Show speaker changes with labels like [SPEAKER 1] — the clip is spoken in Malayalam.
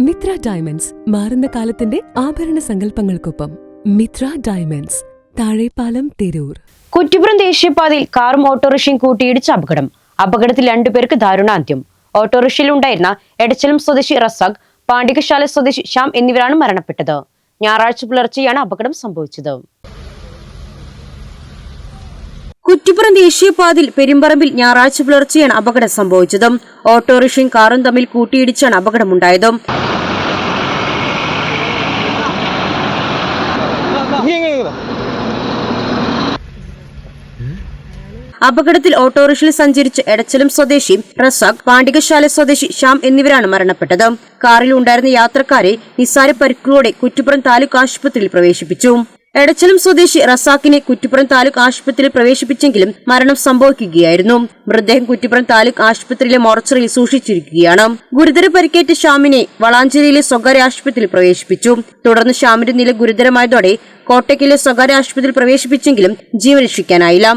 [SPEAKER 1] മിത്ര ഡയമണ്ട്സ് മാറുന്ന കാലത്തിന്റെ ആഭരണ സങ്കല്പങ്ങൾക്കൊപ്പം മിത്ര ഡയമണ്ട്സ് താഴെപ്പാലം തിരൂർ.
[SPEAKER 2] കുറ്റിപ്പുറം ദേശീയപാതയിൽ കാറും ഓട്ടോറിക്ഷയും കൂട്ടിയിടിച്ച അപകടം. അപകടത്തിൽ രണ്ടുപേർക്ക് ദാരുണാന്ത്യം. ഓട്ടോറിക്ഷയിലുണ്ടായിരുന്ന എടച്ചലം സ്വദേശി റസാഖ് പാണ്ഡികശാല സ്വദേശി ശ്യാം എന്നിവരാണ് മരണപ്പെട്ടത്. ഞായറാഴ്ച പുലർച്ചെയാണ് അപകടം സംഭവിച്ചത്. കുറ്റിപ്പുറം ദേശീയപാതയിൽ പെരുമ്പറമ്പിൽ ഞായറാഴ്ച പുലർച്ചെയാണ് അപകടം സംഭവിച്ചത്. ഓട്ടോറിക്ഷയും കാറും തമ്മിൽ കൂട്ടിയിടിച്ചാണ് അപകടമുണ്ടായത്. അപകടത്തിൽ ഓട്ടോറിക്ഷയിൽ സഞ്ചരിച്ച എടച്ചലം സ്വദേശി റസാഖ് പാണ്ഡികശാല സ്വദേശി ശ്യാം എന്നിവരാണ് മരണപ്പെട്ടത്. കാറിൽ ഉണ്ടായിരുന്ന യാത്രക്കാരെ നിസ്സാര പരിക്കുകളോടെ കുറ്റിപ്പുറം താലൂക്ക് ആശുപത്രിയിൽ പ്രവേശിപ്പിച്ചു. എടച്ചലം സ്വദേശി റസാഖിനെ കുറ്റിപ്പുറം താലൂക്ക് ആശുപത്രിയിൽ പ്രവേശിപ്പിച്ചെങ്കിലും മരണം സംഭവിക്കുകയായിരുന്നു. മൃതദേഹം കുറ്റിപ്പുറം താലൂക്ക് ആശുപത്രിയിലെ മോർച്ചറിയിൽ സൂക്ഷിച്ചിരിക്കുകയാണ്. ഗുരുതര പരിക്കേറ്റ ഷ്യാമിനെ വളാഞ്ചേരിയിലെ സ്വകാര്യ ആശുപത്രിയിൽ പ്രവേശിപ്പിച്ചു. തുടർന്ന് ഷ്യാമിന്റെ നില ഗുരുതരമായതോടെ കോട്ടയ്ക്കിലെ സ്വകാര്യ ആശുപത്രിയിൽ പ്രവേശിപ്പിച്ചെങ്കിലും ജീവൻ രക്ഷിക്കാനായില്ല.